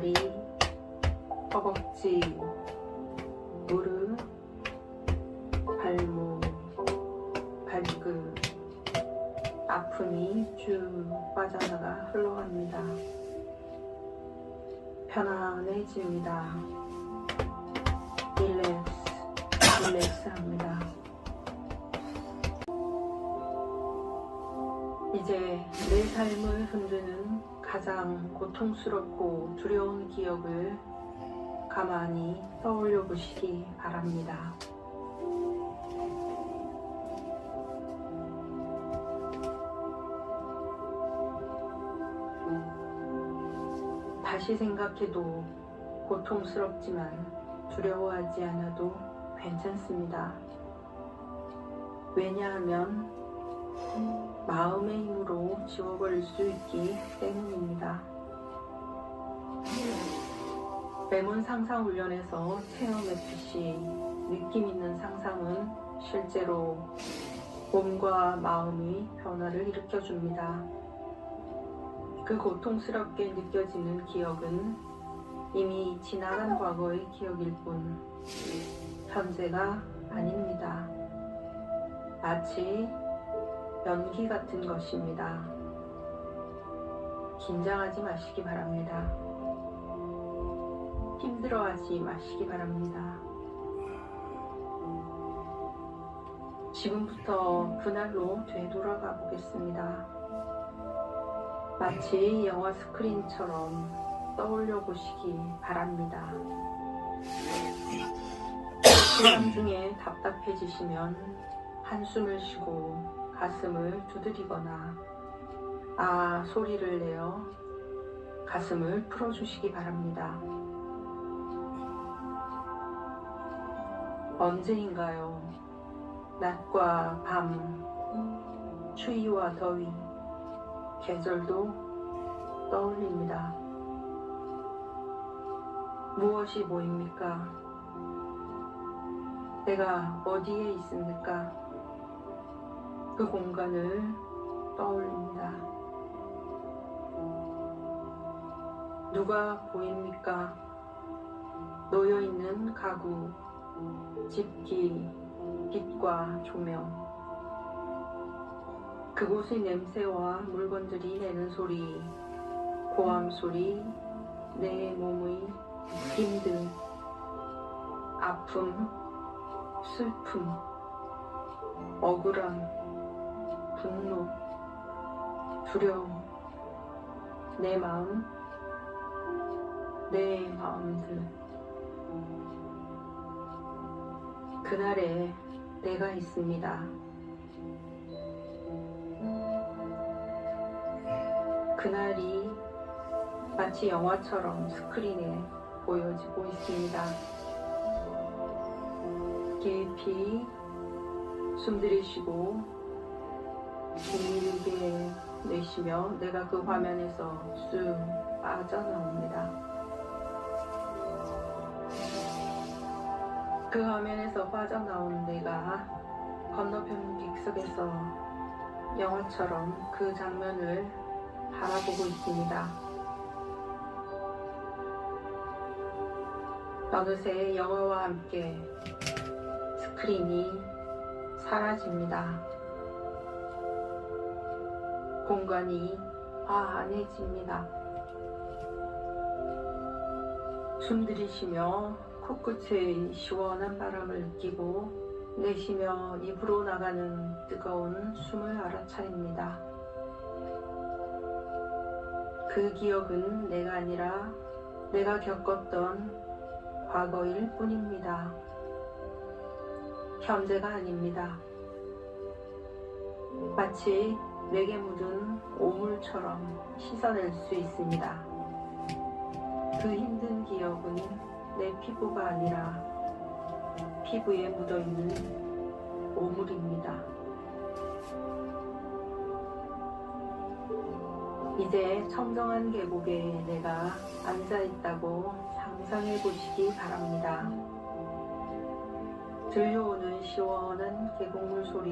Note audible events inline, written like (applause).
다리, 허벅지, 무릎, 발목, 발끝, 아픔이 쭉 빠져나가 흘러갑니다. 편안해집니다. 릴렉스, 릴렉스 합니다. 이제 내 삶을 흔드는 가장 고통스럽고 두려운 기억을 가만히 떠올려 보시기 바랍니다. 다시 생각해도 고통스럽지만 두려워하지 않아도 괜찮습니다. 왜냐하면 마음의 힘으로 지워버릴 수 있기 때문입니다. 레몬 상상 훈련에서 체험했듯이 느낌 있는 상상은 실제로 몸과 마음의 변화를 일으켜줍니다. 그 고통스럽게 느껴지는 기억은 이미 지나간 과거의 기억일 뿐 현재가 아닙니다. 마치 연기 같은 것입니다. 긴장하지 마시기 바랍니다. 힘들어하지 마시기 바랍니다. 지금부터 그날로 되돌아가 보겠습니다. 마치 영화 스크린처럼 떠올려 보시기 바랍니다. (coughs) 시간 중에 답답해지시면 한숨을 쉬고 가슴을 두드리거나 아 소리를 내어 가슴을 풀어주시기 바랍니다. 언제인가요? 낮과 밤, 추위와 더위, 계절도 떠올립니다. 무엇이 보입니까? 내가 어디에 있습니까? 그 공간을 떠올립니다. 누가 보입니까? 놓여있는 가구, 집기, 빛과 조명. 그곳의 냄새와 물건들이 내는 소리, 고함 소리, 내 몸의 힘듦, 아픔, 슬픔, 억울함, 분노, 두려움, 내 마음, 내 마음들. 그날에 내가 있습니다. 그날이 마치 영화처럼 스크린에 보여지고 있습니다. 깊이 숨 들이쉬고 길게 내쉬며 내가 그 화면에서 쑥 빠져나옵니다. 그 화면에서 빠져나온 내가 건너편 객석에서 영화처럼 그 장면을 바라보고 있습니다. 어느새 영화와 함께 스크린이 사라집니다. 공간이 환해집니다. 숨 들이쉬며 코끝의 시원한 바람을 느끼고 내쉬며 입으로 나가는 뜨거운 숨을 알아차립니다. 그 기억은 내가 아니라 내가 겪었던 과거일 뿐입니다. 현재가 아닙니다. 마치 내게 묻은 오물처럼 씻어낼 수 있습니다. 그 힘든 기억은 내 피부가 아니라 피부에 묻어있는 오물입니다. 이제 청정한 계곡에 내가 앉아있다고 상상해 보시기 바랍니다. 들려오는 시원한 계곡물 소리